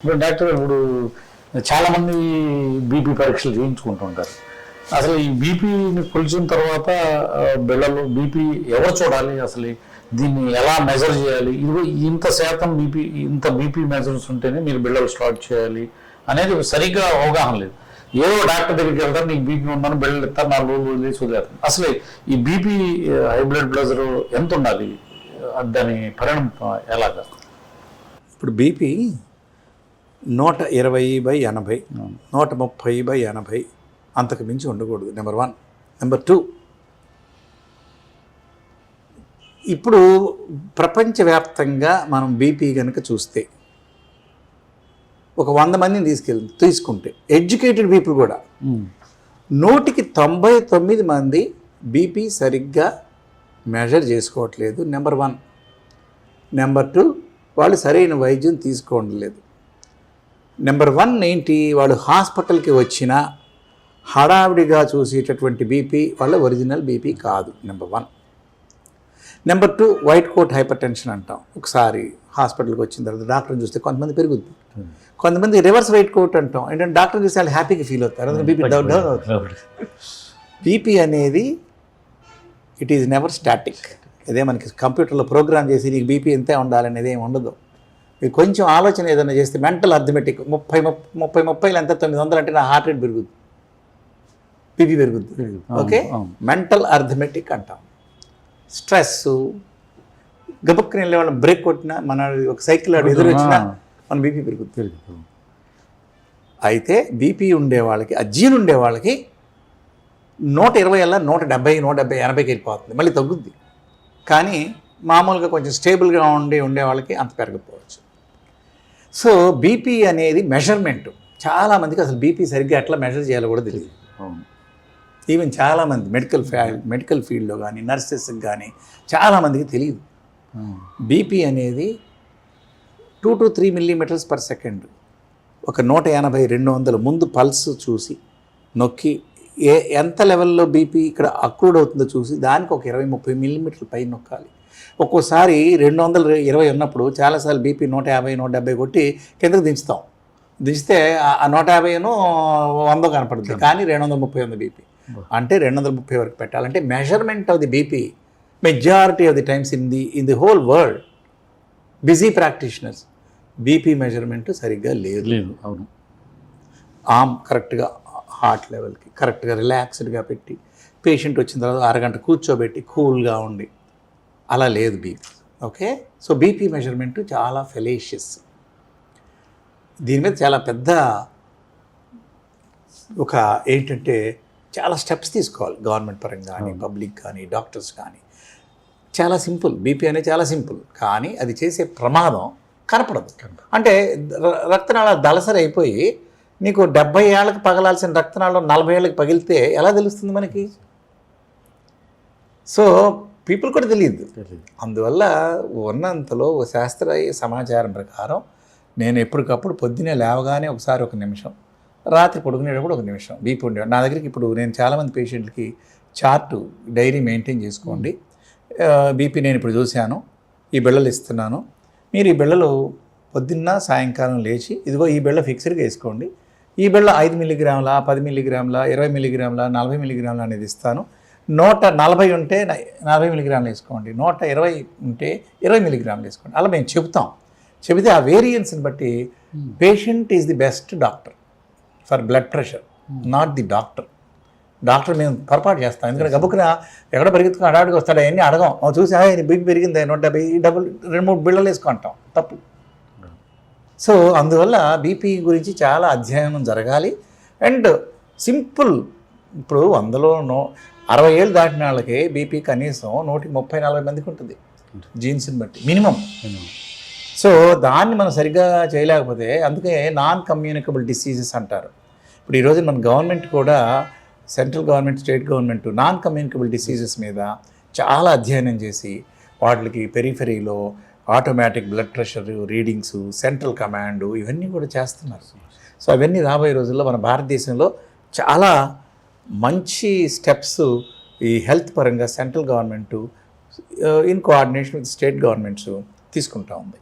ఇప్పుడు డాక్టర్ ఇప్పుడు చాలామంది బీపీ పరీక్షలు చేయించుకుంటుంటారు అసలు ఈ బీపీని కొలిచిన తర్వాత ఆ, బిళ్ళలో బీపీ ఎవరు చూడాలి అసలు? దీన్ని ఎలా మెజర్ చేయాలి? ఇది ఇంత శాతం బీపీ ఇంత బీపీ మెజర్స్ ఉంటేనే మీరు బిళ్ళలు స్టార్ట్ చేయాలి అనేది సరిగ్గా అవగాహన లేదు. ఏదో డాక్టర్ దగ్గరికి వెళ్తారు నీకు బీపీ ఉందని బిళ్ళలు ఇస్తారు నాలుగు రోజులు వదిలేసి వదిలేస్తారు. అసలు ఈ బీపీ హై బ్లడ్ ప్రెషర్ ఎంత ఉండాలి? దాని పరిణామం ఎలాగా? ఇప్పుడు బీపీ నూట ఇరవై బై ఎనభై నూట ముప్పై బై ఎనభై అంతకు మించి ఉండకూడదు నెంబర్ వన్ నెంబర్ టూ ఇప్పుడు ప్రపంచవ్యాప్తంగా మనం బీపీ కనుక చూస్తే ఒక వంద మందిని తీసుకెళ్ళి తీసుకుంటే ఎడ్యుకేటెడ్ పీపుల్ కూడా నూటికి తొంభై తొమ్మిది మంది బీపీ సరిగ్గా మెజర్ చేసుకోవట్లేదు నెంబర్ వన్ నెంబర్ టూ వాళ్ళు సరైన వైద్యం తీసుకోవడం లేదు. నెంబర్ వన్ ఏంటి? వాళ్ళు హాస్పిటల్కి వచ్చిన హడావిడిగా చూసేటటువంటి బీపీ వాళ్ళ ఒరిజినల్ బీపీ కాదు number one. Number two white coat hypertension అంటాం. ఒకసారి హాస్పిటల్కి వచ్చిన తర్వాత డాక్టర్ని చూస్తే కొంతమంది పెరుగుద్ది. కొంతమంది రివర్స్ వైట్ కోట్ అంటాం. ఏంటంటే డాక్టర్ చూస్తే వాళ్ళు హ్యాపీగా ఫీల్ అవుతారు. అందుకని బీపీ డౌన్ డౌన్ అవుతుంది బీపీ అనేది ఇట్ ఈజ్ నెవర్ స్టాటిక్. ఇదే మనకి కంప్యూటర్లో ప్రోగ్రామ్ చేసి నీకు బీపీ ఎంతే ఉండాలనేది ఏమి ఉండదు. మీరు కొంచెం ఆలోచన ఏదైనా చేస్తే మెంటల్ అర్థమెటిక్. ముప్పై ముప్- ముప్పై ముప్పైలు ఎంత తొమ్మిది వందలు అంటే నా హార్ట్ రేట్ పెరుగుద్ది. బీపీ పెరుగుద్ది. ఓకే. మెంటల్ అర్థమెటిక్ అంటాం. స్ట్రెస్ గబుక్కుని వెళ్ళే వాళ్ళని బ్రేక్ కొట్టినా మన ఒక సైకిల్ ఆడు ఎదురు వచ్చినా మన బీపీ పెరుగుద్ది. అయితే బీపీ ఉండే వాళ్ళకి ఆ జీన్ ఉండే వాళ్ళకి నూట ఇరవై అలా నూట డెబ్బై నూట డెబ్బై ఎనభైకి వెళ్ళిపోతుంది మళ్ళీ తగ్గుద్ది. కానీ మామూలుగా కొంచెం స్టేబుల్గా ఉండి ఉండే వాళ్ళకి అంత పెరగకపోవచ్చు. సో బీపీ అనేది మెజర్మెంట్. చాలామందికి అసలు బీపీ సరిగ్గా ఎట్లా మెజర్ చేయాలో కూడా తెలియదు ఈవెన్ చాలామంది మెడికల్ ఫీల్డ్ మెడికల్ ఫీల్డ్లో కానీ నర్సెస్కి కానీ చాలామందికి తెలియదు. బీపీ అనేది two to three millimetres per second ఒక నూట ఎనభై రెండు వందలు ముందు పల్స్ చూసి నొక్కి ఏ ఎంత లెవెల్లో బీపీ ఇక్కడ అక్రూడ్ అవుతుందో చూసి దానికి ఒక ఇరవై ముప్పై మిల్లీమీటర్ల పై నొక్కాలి. ఒక్కోసారి రెండు వందల ఇరవై ఉన్నప్పుడు చాలాసార్లు బీపీ నూట యాభై నూట డెబ్బై కొట్టి కిందకు దించుతాం. దించితే ఆ- నూట యాభైను వంద కనపడుతుంది కానీ రెండు వందల ముప్పై ఉంది బీపీ. అంటే రెండు వందల ముప్పై వరకు పెట్టాలంటే measurement of the BP majority of the times in the in the whole world busy practitioners BP measurement సరిగ్గా లేదు. లేదు అవును. ఆమ్ కరెక్ట్గా హార్ట్ లెవెల్కి కరెక్ట్గా రిలాక్స్డ్గా పెట్టి పేషెంట్ వచ్చిన తర్వాత అరగంట కూర్చోబెట్టి కూల్గా ఉండి అలా లేదు BP. Okay? So BP measurement చాలా ఫెలేషియస్. దీని మీద చాలా పెద్ద ఒక ఏంటంటే చాలా స్టెప్స్ తీసుకోవాలి. గవర్నమెంట్ పరంగా కానీ పబ్లిక్ కానీ డాక్టర్స్ కానీ. చాలా సింపుల్. బీపీ అనేది చాలా సింపుల్. కానీ అది చేసే ప్రమాదం కనపడదు. అంటే రక్తనాళాలు దళసరి అయిపోయి నీకు డెబ్బై ఏళ్ళకి పగలాల్సిన రక్తనాళం నలభై ఏళ్ళకి పగిలితే ఎలా తెలుస్తుంది మనకి? సో పీపుల్ కూడా తెలియదు. అందువల్ల ఉన్నంతలో ఓ శాస్త్రీయ సమాచారం ప్రకారం నేను ఎప్పటికప్పుడు పొద్దునే లేవగానే ఒకసారి ఒక నిమిషం రాత్రి పడుకునేటప్పుడు ఒక నిమిషం బీపీ ఉండేవాడు నా దగ్గరికి ఇప్పుడు నేను చాలామంది పేషెంట్లకి చార్టు డైరీ మెయింటైన్ చేసుకోండి. బీపీ నేను ఇప్పుడు చూశాను ఈ బిళ్ళలు ఇస్తున్నాను. మీరు ఈ బిళ్ళలు పొద్దున్న సాయంకాలం లేచి ఇదిగో ఈ బిళ్ళ ఫిక్స్డ్గా వేసుకోండి. ఈ బిళ్ళ ఐదు మిల్లీగ్రాముల పది మిల్లీగ్రాముల ఇరవై మిల్లీగ్రాముల నలభై మిల్లీగ్రాముల అనేది ఇస్తాను. నూట నలభై ఉంటే నలభై మిల్లీగ్రాములు వేసుకోండి. నూట ఇరవై ఉంటే ఇరవై మిల్లీగ్రాములు వేసుకోండి. అలా మేము చెబుతాం. చెబితే ఆ వేరియన్స్ని బట్టి patient is the best doctor for blood pressure not the doctor doctor మేము పొరపాటు చేస్తాం. ఎందుకంటే గబుక్కున ఎక్కడ పరిగెత్తుకుని అడాడికి వస్తాడు. అవన్నీ అడగం. "ఓ, చూసి "ఆ, ఇది బిగ్ పెరిగింది. నూట డెబ్బై డబ్బులు రెండు మూడు బిళ్ళలు వేసుకుంటాం. తప్పు. సో అందువల్ల బీపీ గురించి చాలా అధ్యయనం జరగాలి. అండ్ సింపుల్ ఇప్పుడు వందలో నో అరవై ఏళ్ళు దాటిన వాళ్ళకి బీపీ కనీసం నూటికి ముప్పై నలభై మందికి ఉంటుంది. జీన్స్ని బట్టి. మినిమం. సో దాన్ని మనం సరిగ్గా చేయలేకపోతే అందుకే నాన్ కమ్యూనికబుల్ డిసీజెస్ అంటారు. ఇప్పుడు ఈరోజు మన గవర్నమెంట్ కూడా central government state government non communicable diseases మీద చాలా అధ్యయనం చేసి వాటికి పెరిఫెరీలో automatic blood pressure readings central command ఇవన్నీ కూడా చేస్తున్నారు. సో అవన్నీ రాబోయే రోజుల్లో మన భారతదేశంలో చాలా మంచి స్టెప్స్ ఈ హెల్త్ పరంగా central government in coordination with state governments తీసుకుంటా ఉంది.